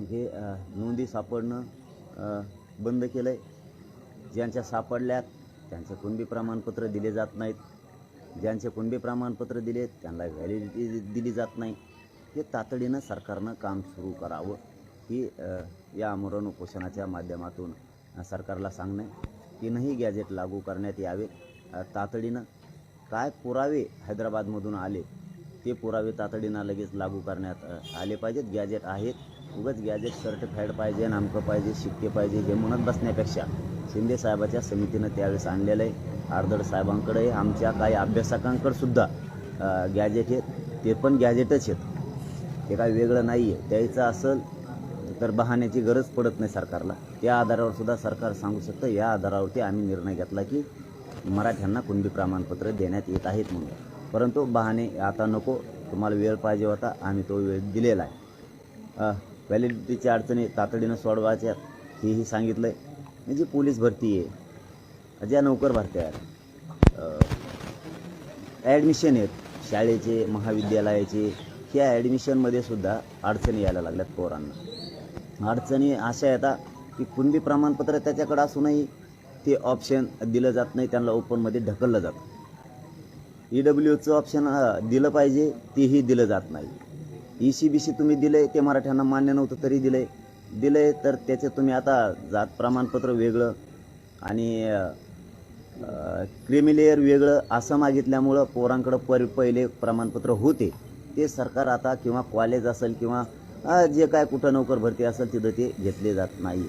हे नोंदी सापडणं बंद केलं आहे ज्यांच्या सापडल्यात त्यांचे कुणबी प्रमाणपत्र दिले जात नाहीत. ज्यांचे कुणबी प्रमाणपत्र दिले त्यांना व्हॅलिडिटी दिली जात नाही. हे तातडीनं सरकारनं काम सुरू करावं. ही या आमरण उपोषणाच्या माध्यमातून सरकारला सांगणं तीनही गॅजेट लागू करण्यात यावे. तातडीनं काय पुरावे हैदराबादमधून आले ते पुरावे तातडीनं लगेच लागू करण्यात आले पाहिजेत. गॅजेट आहेत. उगाच गॅजेट सर्टिफाईड पाहिजे नामकं पाहिजे शिक्के पाहिजे हे म्हणत बसण्यापेक्षा शिंदे साहेबाच्या समितीनं त्यावेळेस आणलेलं आहे. आर्दड साहेबांकडे आमच्या काही अभ्यासकांकडंसुद्धा गॅजेट आहेत. ते पण गॅजेटच आहेत. ते काय वेगळं नाही आहे द्यायचं असेल तर बहाण्याची गरज पडत नाही सरकारला. त्या आधारावर सुद्धा सरकार सांगू शकतं. या आधारावरती आम्ही निर्णय घेतला की मराठ्यांना कुणबी प्रमाणपत्र देण्यात येत आहेत म्हणून. परंतु बहाणे आता नको. तुम्हाला वेळ पाहिजे होता. आम्ही तो वेळ दिलेला आहे. व्हॅलिडिटीच्या अडचणी तातडीनं सोडवायच्या हेही सांगितलं आहे म्हणजे पोलीस भरती आहे ज्या नोकर भरत्या. आहेत ॲडमिशन आहेत शाळेचे महाविद्यालयाचे. ह्या ॲडमिशनमध्ये सुद्धा अडचणी यायला लागल्यात पोरांना. अडचणी अशा येतात की कुणबी प्रमाणपत्र त्याच्याकडं असूनही ते ऑप्शन दिलं जात नाही त्यांना ओपनमध्ये ढकललं जातं. ई डब्ल्यूचं ऑप्शन दिलं पाहिजे तेही दिलं जात नाही. ई सी बी सी तुम्ही दिले ते मराठ्यांना मान्य नव्हतं तरी दिले दिले तर त्याचे तुम्ही आता जात प्रमाणपत्र वेगळं आणि क्रिमिलेअर वेगळं असं मागितल्यामुळं पोरांकडं पर पहिले प्रमाणपत्र होते. ते सरकार आता किंवा कॉलेज असेल किंवा जे काय कुठं नोकर भरती असेल तिथं ते घेतले जात नाही.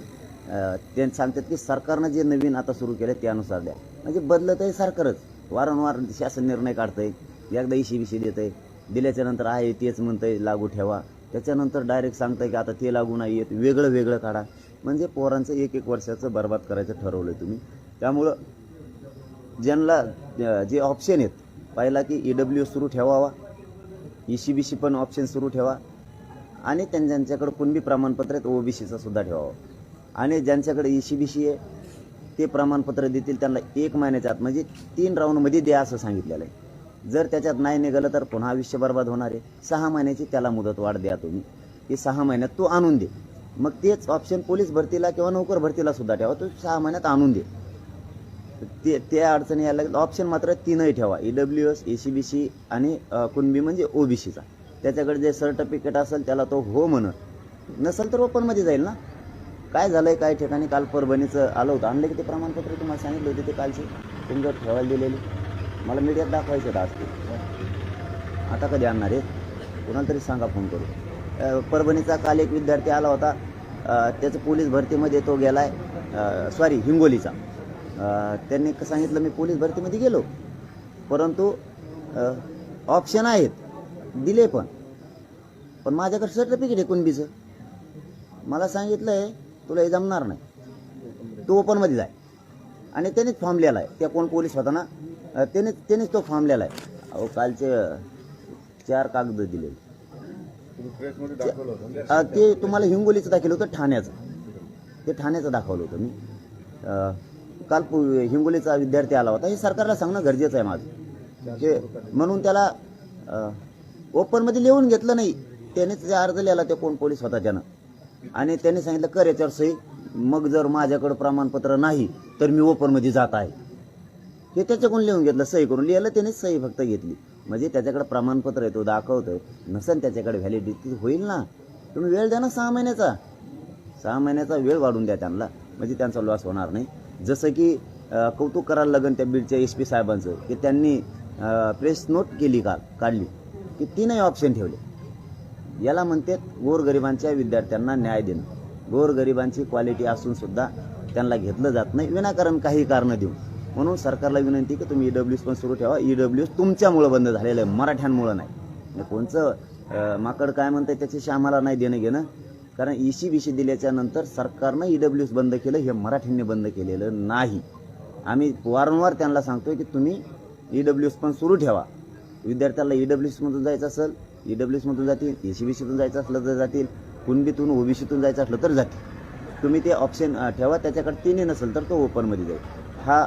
ते सांगतात की सरकारनं जे नवीन आता सुरू केलं त्यानुसार द्या. म्हणजे बदलत आहे सरकारच. वारंवार शासन निर्णय काढतंय. एकदा ई सी बी सी देत आहे दिल्याच्यानंतर आहे तेच म्हणतंय लागू ठेवा. त्याच्यानंतर डायरेक्ट सांगताय की आता ते लागू नाही येत वेगळं वेगळं काढा. म्हणजे पोरांचं एक एक वर्षाचं बर्बाद करायचं ठरवलं तुम्ही. त्यामुळं ज्यांना जे ऑप्शन आहेत पहिला की ई डब्ल्यू सुरू ठेवावा. ई सी बी सी पण ऑप्शन सुरू ठेवा. आणि त्यां कुणबी प्रमाणपत्र आहेत ओ बी सीचं सुद्धा ठेवावं. आणि ज्यांच्याकडे ई सी बी सी आहे ते प्रमाणपत्र देतील त्यांना एक महिन्याच्या आत म्हणजे तीन राऊंडमध्ये द्या असं सांगितलेलं आहे. जर त्याच्यात नाही निघालं तर पुन्हा आयुष्य बर्बाद होणार आहे. सहा महिन्याची त्याला मुदतवाढ द्या तुम्ही. की सहा महिन्यात तो आणून दे. मग तेच ऑप्शन पोलीस भरतीला किंवा नोकर भरतीला सुद्धा ठेवा. तो सहा महिन्यात आणून दे. ते त्या अडचणी यायला लागेल ऑप्शन मात्र तीनही ठेवा. E W S A C B C आणि कुणबी म्हणजे ओ बी सीचा त्याच्याकडे जे सर्टिफिकेट असेल त्याला तो हो म्हणत नसेल तर ओपनमध्ये जाईल ना. काय झालं आहे काय ठिकाणी? काल परभणीचं आलं होतं. आणलं की ते प्रमाणपत्र तुम्हाला सांगितलं होते ते कालचे. तुमच्यावर ठेवायला दिलेली. मला मीडियात दाखवायचं होतं आज आता कधी आणणार आहे कुणाला तरी सांगा फोन करू परभणीचा काल एक विद्यार्थी आला होता. त्याचं पोलीस भरतीमध्ये तो गेला आहे सॉरी हिंगोलीचा. त्यांनी सांगितलं मी पोलीस भरतीमध्ये गेलो. परंतु ऑप्शन आहेत. दिले पण. पण माझ्याकडे सर्टिफिकेट आहे कुणबीचं. मला सांगितलं आहे तुला हे जमणार नाही. तू ओपनमध्ये जाय. आणि त्यानेच फॉर्म लिहिला आहे त्या कोण पोलीस होता ना? त्यानेच त्यानेच तो फॉर्म लिहिला आहे. अहो कालचे चार कागद दिले ते तुम्हाला हिंगोलीचं दाखवलं होतं ठाण्याचं. ते ठाण्याचं दाखवलं होतं मी. अ, काल पु- हिंगोलीचा विद्यार्थी आला होता. हे सरकारला सांगणं गरजेचं आहे माझं. ते म्हणून त्याला अ, ओपनमध्ये लिहून घेतलं नाही. त्याने ते अर्ज लिहिला ते कोण? पोलीस होता त्यानं. आणि त्याने सांगितलं कर याच्यावर सही. मग जर माझ्याकडं प्रमाणपत्र नाही तर मी ओपनमध्ये जात आहे. हे त्याच्याकडून लिहून घेतलं सही करून. लिहिलं त्याने सही फक्त घेतली. म्हणजे त्याच्याकडे प्रमाणपत्र येतो दाखवतो नसेल त्याच्याकडे व्हॅलिडिटी होईल ना. तुम्ही वेळ द्या ना सहा महिन्याचा. सहा महिन्याचा वेळ वाढून द्या त्यांना. म्हणजे त्यांचा लॉस होणार नाही. जसं की कौतुक करायला लागेल त्या बीडच्या एस पी साहेबांचं की त्यांनी प्रेस नोट केली का काढली की तीनही ऑप्शन ठेवले. याला म्हणतात गोरगरिबांच्या विद्यार्थ्यांना न्याय देणं. गोरगरिबांची क्वालिटी असूनसुद्धा त्यांना घेतलं जात नाही. विनाकारण काही कारणं देऊन. म्हणून सरकारला विनंती की तुम्ही ई डब्ल्यूज पण सुरू ठेवा. ई डब्ल्यूज तुमच्यामुळं बंद झालेलं आहे मराठ्यांमुळं नाही. म्हणजे कोणचं माकड काय म्हणतंय त्याच्याशी आम्हाला नाही देणं घेणं. कारण ई सी बी सी दिल्याच्या नंतर सरकारनं ई डब्ल्यूज बंद केलं हे मराठ्यांनी बंद केलेलं नाही. आम्ही वारंवार त्यांना सांगतोय की तुम्ही ई डब्ल्यूज पण सुरू ठेवा. विद्यार्थ्याला ई डब्ल्यूसमधून जायचं असेल ई डब्ल्यूसमधून जातील ए सी बी सीतून जायचं असलं तर जातील कुणबीतून ओबीसीतून जायचं असलं तर जातील. तुम्ही ते ऑप्शन ठेवा त्याच्याकडे तिन्ही नसेल तर तो ओपनमध्ये जाईल. हा